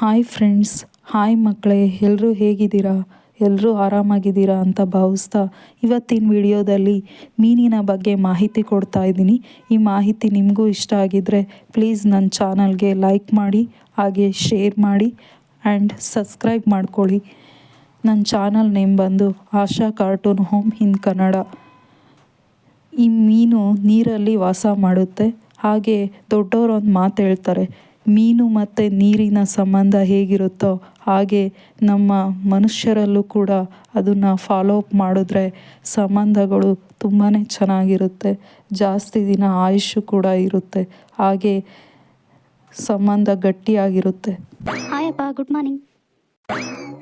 Hi friends, hi ಮಕ್ಕಳೇ ಎಲ್ಲರೂ ಹೇಗಿದ್ದೀರಾ? ಎಲ್ಲರೂ ಆರಾಮಾಗಿದ್ದೀರಾ? ಅಂತ ಭಾವಿಸ್ತಾ ಇವತ್ತಿನ ವಿಡಿಯೋದಲ್ಲಿ ಮೀನಿನ ಬಗ್ಗೆ ಮಾಹಿತಿ ಕೊಡ್ತಾ ಇದ್ದೀನಿ. ಈ ಮಾಹಿತಿ ನಿಮಗೂ ಇಷ್ಟ ಆಗಿದ್ದರೆ ಪ್ಲೀಸ್ ನನ್ನ ಚಾನಲ್ಗೆ ಲೈಕ್ ಮಾಡಿ, ಹಾಗೆ ಶೇರ್ ಮಾಡಿ, ಆ್ಯಂಡ್ ಸಬ್ಸ್ಕ್ರೈಬ್ ಮಾಡ್ಕೊಳ್ಳಿ. ನನ್ನ ಚಾನಲ್ ನೇಮ್ ಬಂದು Asha cartoon home in Kannada. ಈ ಮೀನು ನೀರಲ್ಲಿ ವಾಸ ಮಾಡುತ್ತೆ. ಹಾಗೆ ದೊಡ್ಡವರು ಒಂದು ಮಾತು ಹೇಳ್ತಾರೆ. ಮೀನು ಮತ್ತು ನೀರಿನ ಸಂಬಂಧ ಹೇಗಿರುತ್ತೋ ಹಾಗೆ ನಮ್ಮ ಮನುಷ್ಯರಲ್ಲೂ ಕೂಡ ಅದನ್ನು ಫಾಲೋ ಅಪ್ ಮಾಡಿದ್ರೆ ಸಂಬಂಧಗಳು ತುಂಬಾ ಚೆನ್ನಾಗಿರುತ್ತೆ. ಜಾಸ್ತಿ ದಿನ ಆಯುಷು ಕೂಡ ಇರುತ್ತೆ. ಹಾಗೆ ಸಂಬಂಧ ಗಟ್ಟಿಯಾಗಿರುತ್ತೆ. ಹಾಯ್ ಅಪ್ಪ ಗುಡ್ ಮಾರ್ನಿಂಗ್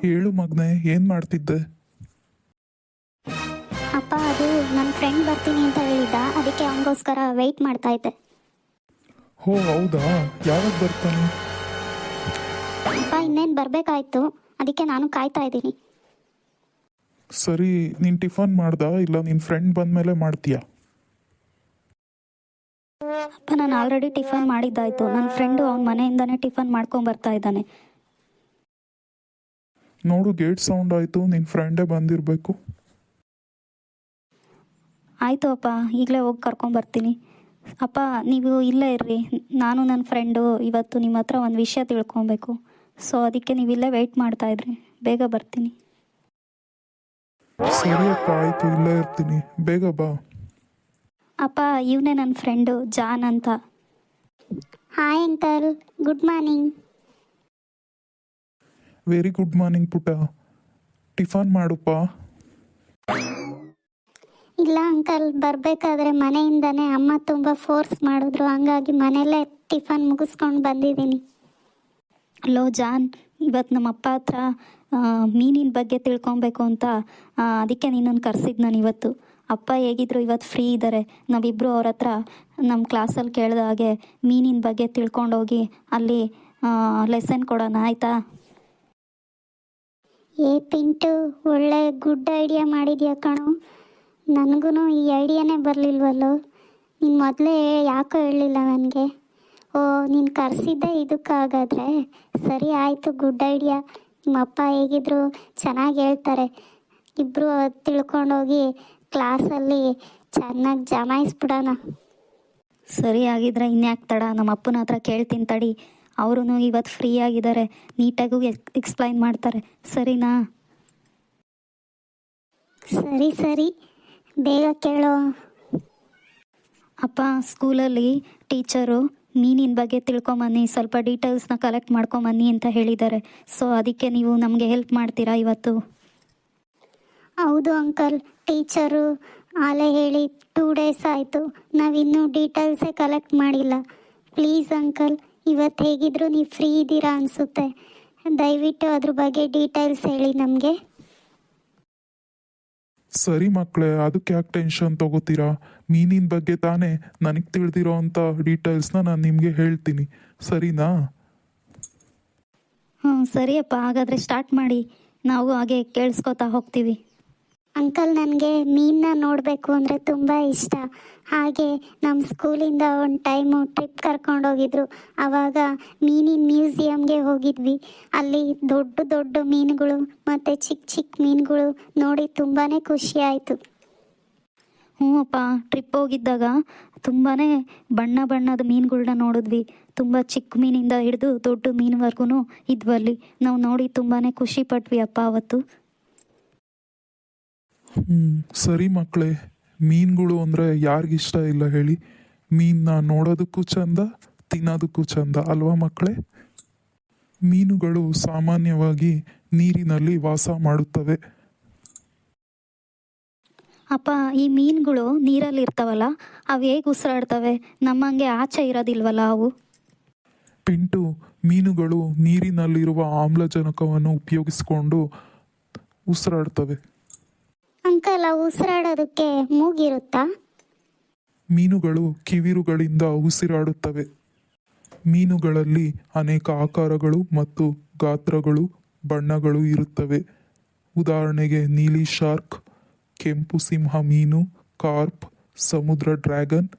ಹೇಳು ಮಗ್ನೆ ಏನು ಮಾಡ್ತಿದ್ದೆ? ಅಪ್ಪ ಅದು ನನ್ನ ಫ್ರೆಂಡ್ ಬರ್ತೀನಿ ಅಂತ ಹೇಳಿದ್ದ. ಅದಕ್ಕೆ ಅವನಿಗೋಸ್ಕರ ವೆಯ್ಟ್ ಮಾಡ್ತಾ ಇದ್ದೆ. ಹೋ ಹೌದಾ? ಯಾವಾಗ ಬರ್ತಾನೆ? ಅಪ್ಪ ಇನ್ನೇನು ಬರಬೇಕಾಯ್ತು? ಅದಕ್ಕೆ ನಾನು ಕಾಯ್ತಾ ಇದ್ದೀನಿ. ಸರಿ ನಿನ್ ಟಿಫನ್ ಮಾಡ್ದ? ಇಲ್ಲ ನಿನ್ ಫ್ರೆಂಡ್ ಬಂದ್ಮೇಲೆ ಮಾಡ್ತೀಯಾ? ಅಪ್ಪ ನಾನು ಆಲ್ರೆಡಿ ಟಿಫನ್ ಮಾಡಿದ್ದಾಯ್ತು. ನನ್ನ ಫ್ರೆಂಡು ಅವನ ಮನೆಯಿಂದನೇ ಟಿಫನ್ ಮಾಡ್ಕೊಂಡು ಬರ್ತಾ ಇದ್ದಾನೆ. ನೋಡು ಗೇಟ್ ಸೌಂಡ್ ಆಯ್ತು. ನಿನ್ ಫ್ರೆಂಡೇ ಬಂದಿರಬೇಕು. ಆಯಿತು ಅಪ್ಪ ಈಗಲೇ ಹೋಗಿ ಕರ್ಕೊಂಬರ್ತೀನಿ ಅಪ್ಪ ನೀವು ಇಲ್ಲೇ ಇರ್ರಿ. ನಾನು ನನ್ನ ಫ್ರೆಂಡು ಇವತ್ತು ನಿಮ್ಮ ಹತ್ರ ಒಂದು ವಿಷಯ ತಿಳ್ಕೊಬೇಕು. ಸೊ ಅದಕ್ಕೆ ನೀವು ಇಲ್ಲೇ ವೆಯ್ಟ್ ಮಾಡ್ತಾ ಇದ್ರಿ. ಬೇಗ ಬರ್ತೀನಿ. ಸರಿ ಅಪ್ಪ ಆಯ್ತು ಇಲ್ಲೇ ಇರ್ತೀನಿ. ಬೇಗ ಬಾ. ಅಪ್ಪ ಇವನೇ ನನ್ನ ಫ್ರೆಂಡು ಜಾನ್ ಅಂತ. Hi uncle good morning very good morning ಪುಟ್ಟ. ಟಿಫನ್ ಮಾಡುಪ್ಪ? ಇಲ್ಲ ಅಂಕಲ್ ಬರಬೇಕಾದ್ರೆ ಮನೆಯಿಂದನೇ ಅಮ್ಮ ತುಂಬ ಫೋರ್ಸ್ ಮಾಡಿದ್ರು. ಹಂಗಾಗಿ ಮನೆಯಲ್ಲೇ ಟಿಫನ್ ಮುಗಿಸ್ಕೊಂಡು ಬಂದಿದ್ದೀನಿ. Hello John. ಇವತ್ತು ನಮ್ಮ ಅಪ್ಪ ಹತ್ರ ಮೀನಿನ ಬಗ್ಗೆ ತಿಳ್ಕೊಬೇಕು ಅಂತ ಅದಕ್ಕೆ ನಿನ್ನನ್ನು ಕರೆಸಿದ್ದು ನಾನು ಇವತ್ತು. ಅಪ್ಪ ಹೇಗಿದ್ರು ಇವತ್ತು ಫ್ರೀ ಇದ್ದಾರೆ ನಾವಿಬ್ಬರು ಅವ್ರ ಹತ್ರ ನಮ್ಮ ಕ್ಲಾಸಲ್ಲಿ ಕೇಳಿದ ಹಾಗೆ ಮೀನಿನ ಬಗ್ಗೆ ತಿಳ್ಕೊಂಡೋಗಿ ಅಲ್ಲಿ ಲೆಸನ್ ಕೊಡೋಣ ಆಯಿತಾ? ಏ ಪಿಂಟು ಒಳ್ಳೆ ಗುಡ್ ಐಡಿಯಾ ಮಾಡಿದ್ಯಾ ಕಣು. ನನಗೂ ಈ ಐಡಿಯಾನೇ ಬರಲಿಲ್ವಲ್ಲೋ? ನೀನು ಮೊದಲೇ ಯಾಕೋ ಹೇಳಲಿಲ್ಲ ನನಗೆ? ಓ ನೀನು ಕರೆಸಿದ್ದೆ ಇದಕ್ಕಾಗಾದರೆ? ಸರಿ ಆಯಿತು ಗುಡ್ ಐಡಿಯಾ. ನಿಮ್ಮ ಅಪ್ಪ ಹೇಗಿದ್ರು ಚೆನ್ನಾಗಿ ಹೇಳ್ತಾರೆ. ಇಬ್ಬರು ತಿಳ್ಕೊಂಡೋಗಿ ಕ್ಲಾಸಲ್ಲಿ ಚೆನ್ನಾಗಿ ಜಮಾಯಿಸ್ಬಿಡೋಣ. ಸರಿ ಆಗಿದ್ರೆ ಇನ್ಯಾಕೆ ತಡ? ನಮ್ಮ ಅಪ್ಪನ ಹತ್ರ ಕೇಳ್ತೀನಿ ತಡಿ. ಅವರು ಇವತ್ತು ಫ್ರೀ ಆಗಿದ್ದಾರೆ. ನೀಟಾಗೂ ಎಕ್ಸ್ಪ್ಲೈನ್ ಮಾಡ್ತಾರೆ. ಸರಿನಾ? ಸರಿ ಸರಿ. ಬೇಗ ಕೇಳೋ. ಅಪ್ಪ ಸ್ಕೂಲಲ್ಲಿ ಟೀಚರು ಮೀನಿನ ಬಗ್ಗೆ ತಿಳ್ಕೊಂಬನ್ನಿ ಸ್ವಲ್ಪ ಡೀಟೇಲ್ಸ್ನ ಕಲೆಕ್ಟ್ ಮಾಡ್ಕೊಂಬನ್ನಿ ಅಂತ ಹೇಳಿದ್ದಾರೆ. ಸೊ ಅದಕ್ಕೆ ನೀವು ನಮಗೆ ಹೆಲ್ಪ್ ಮಾಡ್ತೀರಾ ಇವತ್ತು? ಹೌದು ಅಂಕಲ್ ಟೀಚರು ಆಲೆ ಹೇಳಿ ಟೂ ಡೇಸ್ ಆಯಿತು. ನಾವಿನ್ನೂ ಡೀಟೇಲ್ಸೇ ಕಲೆಕ್ಟ್ ಮಾಡಿಲ್ಲ. ಪ್ಲೀಸ್ ಅಂಕಲ್ ಇವತ್ತು ಹೇಗಿದ್ರು ನೀವು ಫ್ರೀ ಇದ್ದೀರಾ ಅನಿಸುತ್ತೆ. ದಯವಿಟ್ಟು ಅದ್ರ ಬಗ್ಗೆ ಡೀಟೇಲ್ಸ್ ಹೇಳಿ ನಮಗೆ. ಸರಿ ಮಕ್ಕಳೇ, ಅದಕ್ಕೆ ಯಾಕೆ ಟೆನ್ಷನ್ ತಗೋತೀರಾ? ಮೀನಿನ ಬಗ್ಗೆ ತಾನೇ ನನಗೆ ತಿಳಿದಿರೋ ಅಂಥ ಡೀಟೇಲ್ಸ್ನ ನಾನು ನಿಮಗೆ ಹೇಳ್ತೀನಿ. ಸರಿನಾ? ಹ್ಞೂ ಸರಿಯಪ್ಪ. ಹಾಗಾದರೆ ಸ್ಟಾರ್ಟ್ ಮಾಡಿ. ನಾವು ಹಾಗೆ ಕೇಳಿಸ್ಕೊತಾ ಹೋಗ್ತೀವಿ. ಅಂಕಲ್ ನನಗೆ ಮೀನನ್ನ ನೋಡಬೇಕು ಅಂದರೆ ತುಂಬ ಇಷ್ಟ. ಹಾಗೆ ನಮ್ಮ ಸ್ಕೂಲಿಂದ ಒಂದು ಟೈಮು ಟ್ರಿಪ್ ಕರ್ಕೊಂಡೋಗಿದ್ರು ಆವಾಗ ಮೀನಿನ ಮ್ಯೂಸಿಯಮ್ಗೆ ಹೋಗಿದ್ವಿ. ಅಲ್ಲಿ ದೊಡ್ಡ ದೊಡ್ಡ ಮೀನುಗಳು ಮತ್ತು ಚಿಕ್ಕ ಚಿಕ್ಕ ಮೀನುಗಳು ನೋಡಿ ತುಂಬಾ ಖುಷಿ ಆಯಿತು. ಹ್ಞೂ ಅಪ್ಪ ಟ್ರಿಪ್ ಹೋಗಿದ್ದಾಗ ತುಂಬಾ ಬಣ್ಣ ಬಣ್ಣದ ಮೀನುಗಳನ್ನ ನೋಡಿದ್ವಿ. ತುಂಬ ಚಿಕ್ಕ ಮೀನಿಂದ ಹಿಡಿದು ದೊಡ್ಡ ಮೀನುವರೆಗೂ ಇದ್ವಲ್ಲಿ ನಾವು ನೋಡಿ ತುಂಬಾ ಖುಷಿ ಪಟ್ವಿ ಅಪ್ಪ ಅವತ್ತು. ಸರಿ ಮಕ್ಕಳೇ ಮೀನುಗಳು ಅಂದರೆ ಯಾರಿಗಿಷ್ಟ ಇಲ್ಲ ಹೇಳಿ. ಮೀನನ್ನ ನೋಡೋದಕ್ಕೂ ಚಂದ ತಿನ್ನೋದಕ್ಕೂ ಚಂದ ಅಲ್ವಾ ಮಕ್ಕಳೇ? ಮೀನುಗಳು ಸಾಮಾನ್ಯವಾಗಿ ನೀರಿನಲ್ಲಿ ವಾಸ ಮಾಡುತ್ತವೆ. ಅಪ್ಪ ಈ ಮೀನುಗಳು ನೀರಲ್ಲಿ ಇರ್ತಾವಲ್ಲ ಅವು ಹೇಗೆ ಉಸಿರಾಡ್ತವೆ? ನಮ್ಮಂಗೆ ಆಚೆ ಇರೋದಿಲ್ವಲ್ಲ ಅವು? ಪಿಂಟು ಮೀನುಗಳು ನೀರಿನಲ್ಲಿರುವ ಆಮ್ಲಜನಕವನ್ನು ಉಪಯೋಗಿಸಿಕೊಂಡು ಉಸಿರಾಡ್ತವೆ. ಅಂಕಲ್ ಉಸಿರಾಡೋದಕ್ಕೆ ಮೂಗಿರುತ್ತಾ? ಮೀನುಗಳು ಕಿವಿರುಗಳಿಂದ ಉಸಿರಾಡುತ್ತವೆ. ಮೀನುಗಳಲ್ಲಿ ಅನೇಕ ಆಕಾರಗಳು ಮತ್ತು ಗಾತ್ರಗಳು, ಬಣ್ಣಗಳು ಇರುತ್ತವೆ. ಉದಾಹರಣೆಗೆ ನೀಲಿ ಶಾರ್ಕ್, ಕೆಂಪು ಸಿಂಹ ಮೀನು, ಕಾರ್ಪ್, ಸಮುದ್ರ ಡ್ರ್ಯಾಗನ್.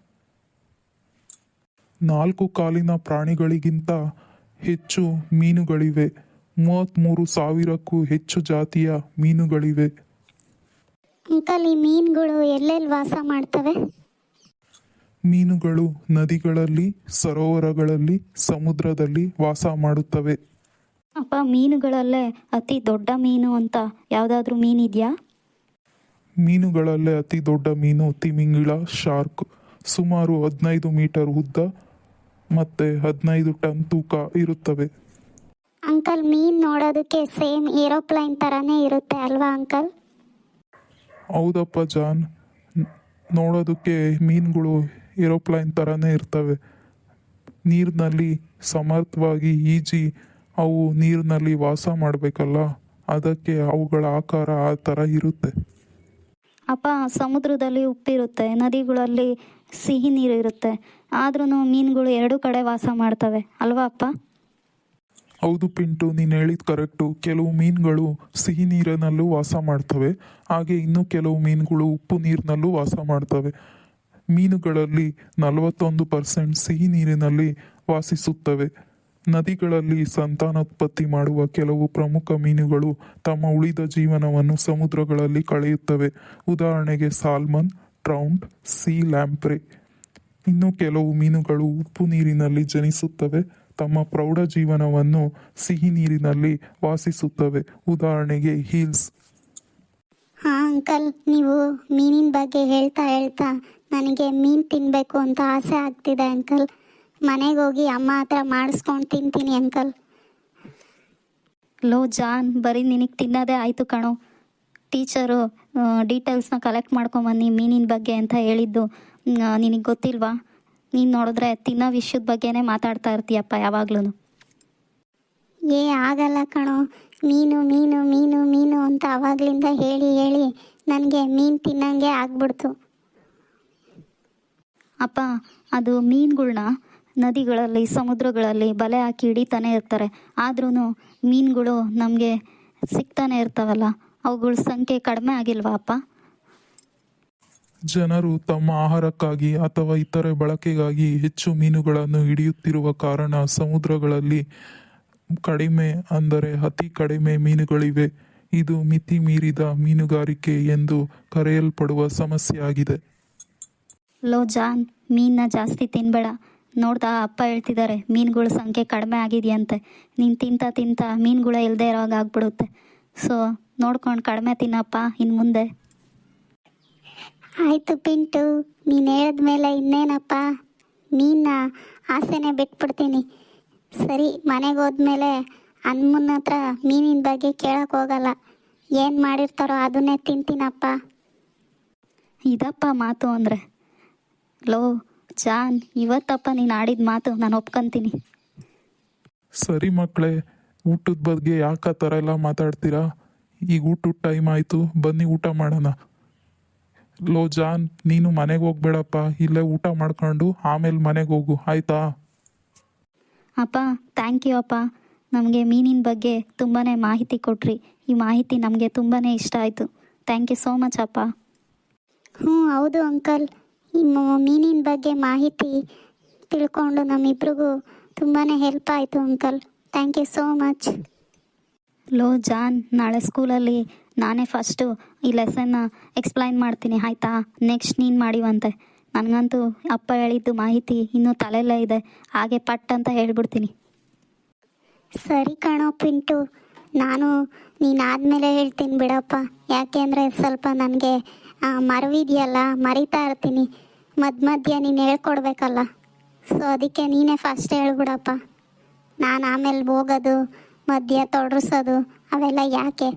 ನಾಲ್ಕು ಕಾಲಿನ ಪ್ರಾಣಿಗಳಿಗಿಂತ ಹೆಚ್ಚು ಮೀನುಗಳಿವೆ. ಮೂವತ್ತ್ಮೂರು ಸಾವಿರಕ್ಕೂ ಹೆಚ್ಚು ಜಾತಿಯ ಮೀನುಗಳಿವೆ. ಅಂಕಲ್ ಈ ಮೀನುಗಳು ಎಲ್ಲೆಲ್ಲಿ ವಾಸ ಮಾಡ್ತವೆ? ಮೀನುಗಳು ನದಿಗಳಲ್ಲಿ ಸರೋವರಗಳಲ್ಲಿ ಸಮುದ್ರದಲ್ಲಿ ವಾಸ ಮಾಡುತ್ತವೆ. ಅಪ್ಪ ಮೀನುಗಳಲ್ಲೇ ಅತಿ ದೊಡ್ಡ ಮೀನು ಅಂತ ಯಾವುದಾದ್ರೂ ಮೀನಿದೆಯಾ ಮೀನುಗಳಲ್ಲೇ ಅತಿ ದೊಡ್ಡ ಮೀನು ತಿಮಿಂಗಿಳ ಶಾರ್ಕ್. ಸುಮಾರು ಹದಿನೈದು ಮೀಟರ್ ಉದ್ದ ಮತ್ತೆ ಹದಿನೈದು ಟನ್ ತೂಕ ಇರುತ್ತವೆ. ಅಂಕಲ್ ಮೀನು ನೋಡೋದಕ್ಕೆ ಸೇಮ್ ಏರೋಪ್ಲೈನ್ ತರಾನೇ ಇರುತ್ತೆ ಅಲ್ವಾ ಅಂಕಲ್? ಹೌದಪ್ಪ ಜಾನ್. ನೋಡೋದಕ್ಕೆ ಮೀನುಗಳು ಏರೋಪ್ಲೈನ್ ಥರನೇ ಇರ್ತವೆ. ನೀರಿನಲ್ಲಿ ಸಮರ್ಥವಾಗಿ ಈಜಿ ಅವು ನೀರಿನಲ್ಲಿ ವಾಸ ಮಾಡಬೇಕಲ್ಲ, ಅದಕ್ಕೆ ಅವುಗಳ ಆಕಾರ ಆ ಥರ ಇರುತ್ತೆ. ಅಪ್ಪ, ಸಮುದ್ರದಲ್ಲಿ ಉಪ್ಪಿರುತ್ತೆ, ನದಿಗಳಲ್ಲಿ ಸಿಹಿ ನೀರು ಇರುತ್ತೆ. ಆದ್ರೂ ಮೀನುಗಳು ಎರಡು ಕಡೆ ವಾಸ ಮಾಡ್ತವೆ, ಅಲ್ವಾ ಅಪ್ಪ? ಹೌದು ಪಿಂಟು, ನೀನು ಹೇಳಿದ ಕರೆಕ್ಟು. ಕೆಲವು ಮೀನುಗಳು ಸಿಹಿ ನೀರಿನಲ್ಲೂ ವಾಸ ಮಾಡ್ತವೆ. ಹಾಗೆ ಇನ್ನೂ ಕೆಲವು ಮೀನುಗಳು ಉಪ್ಪು ನೀರಿನಲ್ಲೂ ವಾಸ ಮಾಡ್ತವೆ. ಮೀನುಗಳಲ್ಲಿ ನಲವತ್ತೊಂದು ಪರ್ಸೆಂಟ್ ಸಿಹಿ ನೀರಿನಲ್ಲಿ ವಾಸಿಸುತ್ತವೆ. ನದಿಗಳಲ್ಲಿ ಸಂತಾನೋತ್ಪತ್ತಿ ಮಾಡುವ ಕೆಲವು ಪ್ರಮುಖ ಮೀನುಗಳು ತಮ್ಮ ಉಳಿದ ಜೀವನವನ್ನು ಸಮುದ್ರಗಳಲ್ಲಿ ಕಳೆಯುತ್ತವೆ. ಉದಾಹರಣೆಗೆ ಸಾಲ್ಮನ್, ಟ್ರೌಂಟ್, ಸೀ ಲ್ಯಾಂಪ್ರೆ. ಇನ್ನು ಕೆಲವು ಮೀನುಗಳು ಉಪ್ಪು ನೀರಿನಲ್ಲಿ ಜನಿಸುತ್ತವೆ. ತಮ್ಮ ಪ್ರೌಢ ಜೀವನವನ್ನು ಸಿಹಿ ನೀರಿನಲ್ಲಿ ವಾಸಿಸುತ್ತವೆ. ಉದಾಹರಣೆಗೆ ಹೀಲ್ಸ್. ಹಾ ಅಂಕಲ್ ನೀವು ಮೀನಿನ ಬಗ್ಗೆ ಹೇಳ್ತಾ ಹೇಳ್ತಾ ನನಗೆ ಮೀನು ತಿನ್ನಬೇಕು ಅಂತ ಆಸೆ ಆಗ್ತಿದೆ ಅಂಕಲ್. ಮನೆಗೆ ಹೋಗಿ ಅಮ್ಮ ಹತ್ರ ಮಾಡಿಸ್ಕೊಂಡು ತಿಂತೀನಿ ಅಂಕಲ್. ಲೋ ಜಾನ್ ಬರೀ ನಿನಗೆ ತಿನ್ನೋದೇ ಆಯಿತು ಕಣೋ. ಟೀಚರು ಡೀಟೇಲ್ಸ್ನ ಕಲೆಕ್ಟ್ ಮಾಡ್ಕೊಂಬನ್ನಿ ಮೀನಿನ ಬಗ್ಗೆ ಅಂತ ಹೇಳಿದ್ದು. ನಿನಗೆ ಗೊತ್ತಿಲ್ವಾ? ನೀನು ನೋಡಿದ್ರೆ ತಿನ್ನೋ ವಿಷಯದ ಬಗ್ಗೆನೇ ಮಾತಾಡ್ತಾ ಇರ್ತೀಯಪ್ಪ ಯಾವಾಗ್ಲೂ ಏ ಆಗಲ್ಲ ಕಣೋ. ಮೀನು ಮೀನು ಮೀನು ಮೀನು ಅಂತ ಅವಾಗ್ಲಿಂದ ಹೇಳಿ ಹೇಳಿ ನನಗೆ ಮೀನು ತಿನ್ನಂಗೆ ಆಗ್ಬಿಡ್ತು. ಅಪ್ಪ ಅದು ಮೀನುಗಳ್ನ ನದಿಗಳಲ್ಲಿ ಸಮುದ್ರಗಳಲ್ಲಿ ಬಲೆ ಹಾಕಿ ಹಿಡಿತಾನೆ ಇರ್ತಾರೆ. ಆದ್ರೂ ಮೀನುಗಳು ನಮಗೆ ಸಿಗ್ತಾನೆ ಇರ್ತಾವಲ್ಲ. ಅವುಗಳ ಸಂಖ್ಯೆ ಕಡಿಮೆ ಆಗಿಲ್ವಾ ಅಪ್ಪ? ಜನರು ತಮ್ಮ ಆಹಾರಕ್ಕಾಗಿ ಅಥವಾ ಇತರೆ ಬಳಕೆಗಾಗಿ ಹೆಚ್ಚು ಮೀನುಗಳನ್ನು ಹಿಡಿಯುತ್ತಿರುವ ಕಾರಣ ಸಮುದ್ರಗಳಲ್ಲಿ ಕಡಿಮೆ ಅಂದರೆ ಅತಿ ಕಡಿಮೆ ಮೀನುಗಳಿವೆ. ಇದು ಮಿತಿ ಮೀರಿದ ಮೀನುಗಾರಿಕೆ ಎಂದು ಕರೆಯಲ್ಪಡುವ ಸಮಸ್ಯೆ ಆಗಿದೆ ಲೋ ಜಾನ್, ಮೀನನ್ನ ಜಾಸ್ತಿ ತಿನ್ಬೇಡ. ನೋಡ್ತಾ ಅಪ್ಪ ಹೇಳ್ತಿದ್ದಾರೆ, ಮೀನುಗಳ ಸಂಖ್ಯೆ ಕಡಿಮೆ ಆಗಿದೆಯಂತೆ. ನೀನು ತಿಂತ ತಿಂತ ಮೀನುಗಳ ಇಲ್ಲದೆ ಇರೋ ಆಗ್ಬಿಡುತ್ತೆ ಸೊ, ನೋಡ್ಕೊಂಡು ಕಡಿಮೆ ತಿನ್ನಪ್ಪ ಇನ್ನು ಮುಂದೆ. ಆಯಿತು ಪಿಂಟು ನೀನು ಹೇಳಿದ್ಮೇಲೆ ಇನ್ನೇನಪ್ಪ? ನೀನ ಆಸೆನೇ ಬಿಟ್ಬಿಡ್ತೀನಿ. ಸರಿ ಮನೆಗೆ ಹೋದ್ಮೇಲೆ ಅನ್ಮುನ್ನ ಹತ್ರ ಮೀನಿನ ಬಗ್ಗೆ ಕೇಳಕ್ಕೆ ಹೋಗಲ್ಲ. ಏನು ಮಾಡಿರ್ತಾರೋ ಅದನ್ನೇ ತಿಂತೀನಪ್ಪ. ಇದಪ್ಪ ಮಾತು ಅಂದರೆ? ಲೋ ಜಾನ್ ಇವತ್ತಪ್ಪ ನೀನು ಆಡಿದ ಮಾತು ನಾನು ಒಪ್ಕೊಂತೀನಿ. ಸರಿ ಮಕ್ಕಳೇ ಊಟದ ಬಗ್ಗೆ ಯಾಕೆ ಆ ಥರ ಎಲ್ಲ ಮಾತಾಡ್ತೀರಾ? ಈಗ ಊಟದ ಟೈಮ್ ಆಯಿತು ಬನ್ನಿ ಊಟ ಮಾಡೋಣ. ಲೋ ಜಾನ್ ನೀನು ಮನೆಗೆ ಹೋಗ್ಬೇಡಪ್ಪ. ಇಲ್ಲೇ ಊಟ ಮಾಡ್ಕೊಂಡು ಆಮೇಲೆ ಮನೆಗೆ ಹೋಗು ಆಯ್ತಾ? ಅಪ್ಪ ಥ್ಯಾಂಕ್ ಯು ಅಪ್ಪ. ನಮಗೆ ಮೀನಿನ ಬಗ್ಗೆ ತುಂಬಾ ಮಾಹಿತಿ ಕೊಟ್ರಿ. ಈ ಮಾಹಿತಿ ನಮಗೆ ತುಂಬಾ ಇಷ್ಟ ಆಯಿತು. ಥ್ಯಾಂಕ್ ಯು ಸೋ ಮಚ್ ಅಪ್ಪ. ಹ್ಞೂ ಹೌದು ಅಂಕಲ್. ಈ ಮೀನಿನ ಬಗ್ಗೆ ಮಾಹಿತಿ ತಿಳ್ಕೊಂಡು ನಮ್ಮಿಬ್ರಿಗೂ ತುಂಬಾ ಹೆಲ್ಪ್ ಆಯಿತು uncle. Thank you so much low, John, ನಾಳೆ ಸ್ಕೂಲಲ್ಲಿ ನಾನೇ ಫಸ್ಟು ಈ ಲೆಸನ್ನ ಎಕ್ಸ್ಪ್ಲೈನ್ ಮಾಡ್ತೀನಿ, ಆಯಿತಾ? ನೆಕ್ಸ್ಟ್ ನೀನು ಮಾಡಿವಂತೆ. ನನಗಂತೂ ಅಪ್ಪ ಹೇಳಿದ್ದು ಮಾಹಿತಿ ಇನ್ನೂ ತಲೆಯಲ್ಲೇ ಇದೆ. ಹಾಗೆ ಪಟ್ ಅಂತ ಹೇಳ್ಬಿಡ್ತೀನಿ. ಸರಿ ಕಣೋ ಪಿಂಟು. ನಾನು ನೀನು ಆದಮೇಲೆ ಹೇಳ್ತೀನಿ ಬಿಡಪ್ಪ. ಯಾಕೆಂದರೆ ಸ್ವಲ್ಪ ನನಗೆ ಮರವಿದೆಯಲ್ಲ ಮರಿತಾ ಇರ್ತೀನಿ. ಮಧ್ಯ ಮಧ್ಯ ನೀನು ಹೇಳ್ಕೊಡ್ಬೇಕಲ್ಲ. ಸೊ ಅದಕ್ಕೆ ನೀನೇ ಫಸ್ಟ್ ಹೇಳ್ಬಿಡಪ್ಪ. ನಾನು ಆಮೇಲೆ ಹೋಗೋದು ಮಧ್ಯ ತೊಡರಿಸೋದು ಅವೆಲ್ಲ ಯಾಕೆ?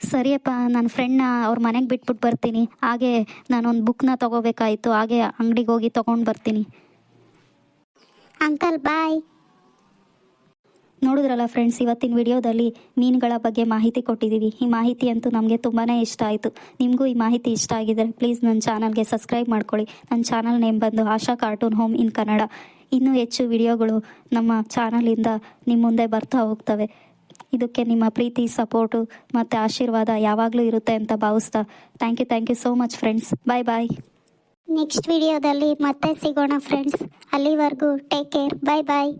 ಸರಿಯಪ್ಪ ನನ್ನ ಫ್ರೆಂಡ್ನ ಅವ್ರ ಮನೆಗೆ ಬಿಟ್ಬಿಟ್ಟು ಬರ್ತೀನಿ. ಹಾಗೆ ನಾನೊಂದು ಬುಕ್ನ ತೊಗೋಬೇಕಾಯಿತು. ಹಾಗೆ ಅಂಗಡಿಗೆ ಹೋಗಿ ತೊಗೊಂಡು ಬರ್ತೀನಿ. ಅಂಕಲ್ ಬಾಯ್ ನೋಡಿದ್ರಲ್ಲ ಫ್ರೆಂಡ್ಸ್ ಇವತ್ತಿನ ವಿಡಿಯೋದಲ್ಲಿ ಮೀನುಗಳ ಬಗ್ಗೆ ಮಾಹಿತಿ ಕೊಟ್ಟಿದ್ದೀವಿ ಈ ಮಾಹಿತಿ ಅಂತೂ ನಮಗೆ ತುಂಬಾ ಇಷ್ಟ ಆಯಿತು. ನಿಮಗೂ ಈ ಮಾಹಿತಿ ಇಷ್ಟ ಆಗಿದ್ದರೆ ಪ್ಲೀಸ್ ನನ್ನ ಚಾನಲ್ಗೆ ಸಬ್ಸ್ಕ್ರೈಬ್ ಮಾಡ್ಕೊಳ್ಳಿ. ನನ್ನ ಚಾನಲ್ ನೇಮ್ ಬಂದು Asha cartoon home in Kannada. ಇನ್ನೂ ಹೆಚ್ಚು ವಿಡಿಯೋಗಳು ನಮ್ಮ ಚಾನಲಿಂದ ನಿಮ್ಮ ಮುಂದೆ ಬರ್ತಾ ಹೋಗ್ತವೆ. ಇದಕ್ಕೆ ನಿಮ್ಮ ಪ್ರೀತಿ, ಸಪೋರ್ಟು ಮತ್ತು ಆಶೀರ್ವಾದ ಯಾವಾಗಲೂ ಇರುತ್ತೆ ಅಂತ ಭಾವಿಸ್ತಾ thank you thank you so much friends. Bye bye. Next ವಿಡಿಯೋದಲ್ಲಿ ಮತ್ತೆ ಸಿಗೋಣ ಫ್ರೆಂಡ್ಸ್. ಅಲ್ಲಿವರೆಗೂ ಟೇಕ್ ಕೇರ್. ಬಾಯ್ ಬಾಯ್.